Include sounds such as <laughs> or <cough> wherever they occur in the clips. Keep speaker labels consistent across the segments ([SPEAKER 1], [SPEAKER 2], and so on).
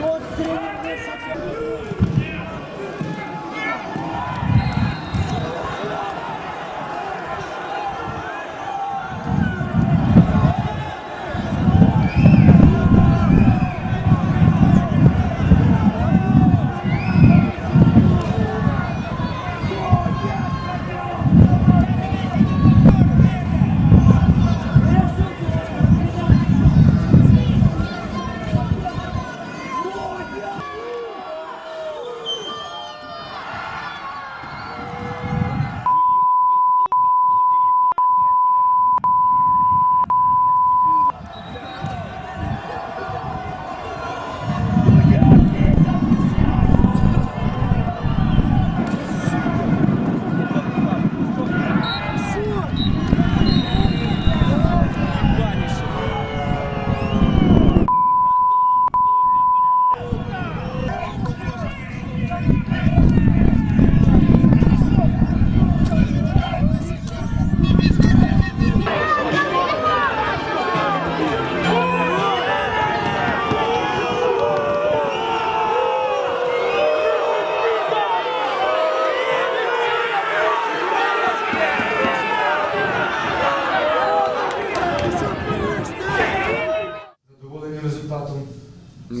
[SPEAKER 1] Todo treino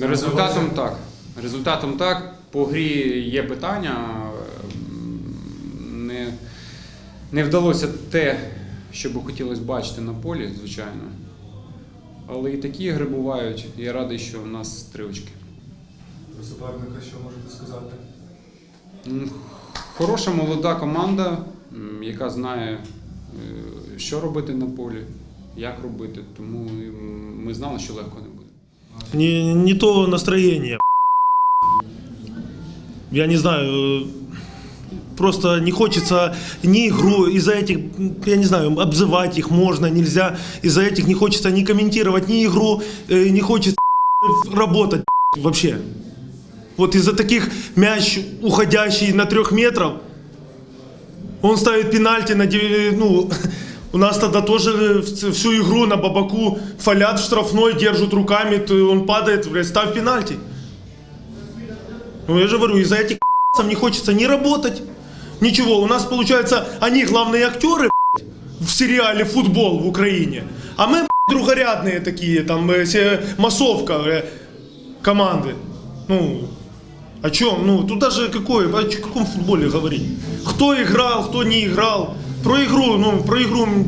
[SPEAKER 2] Результатом так. Результатом так. По грі є питання. Ем, Не, не вдалося те, що би хотілося бачити на полі, звичайно. Але і такі ігри бувають. Я радий, що в нас три очки.
[SPEAKER 1] Про суперника що можете сказати?
[SPEAKER 2] Хороша молода команда, яка знає, е, що робити на полі, як робити. Тому ми знали, що легко не буде.
[SPEAKER 3] Не, не то настроение. Я не знаю, э, просто не хочется ни игру, из-за этих, я не знаю, обзывать их можно, нельзя, из-за этих не хочется ни комментировать ни игру, э, не хочется работать вообще. Вот из-за таких мяч, уходящий на трех метров, он ставит пенальти на ну, <laughs> у нас тогда тоже э, в- всю игру на бабаку фалят в штрафной, держат руками, то он падает, блядь, ставь пенальти. Ну я же говорю, из-за этих пи***цев не хочется ни работать, ничего. У нас, получается, они главные актеры блядь, в сериале «Футбол» в Украине, а мы блядь, другорядные такие, там, э, се- массовка э, команды. Ну, о чем? Ну, тут даже какой, о чё- каком футболе говорить? Кто играл, кто не играл. Про игру, ну, про игру м,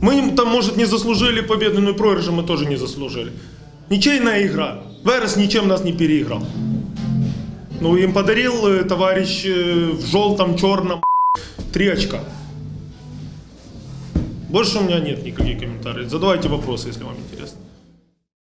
[SPEAKER 3] мы там, может, не заслужили победу, но и проигрыша мы тоже не заслужили. Ничейная игра. Верес ничем нас не переиграл. Ну, им подарил э, товарищ э, в желтом, черном три очка. Больше у меня нет никаких комментариев. Задавайте вопросы, если вам интересно.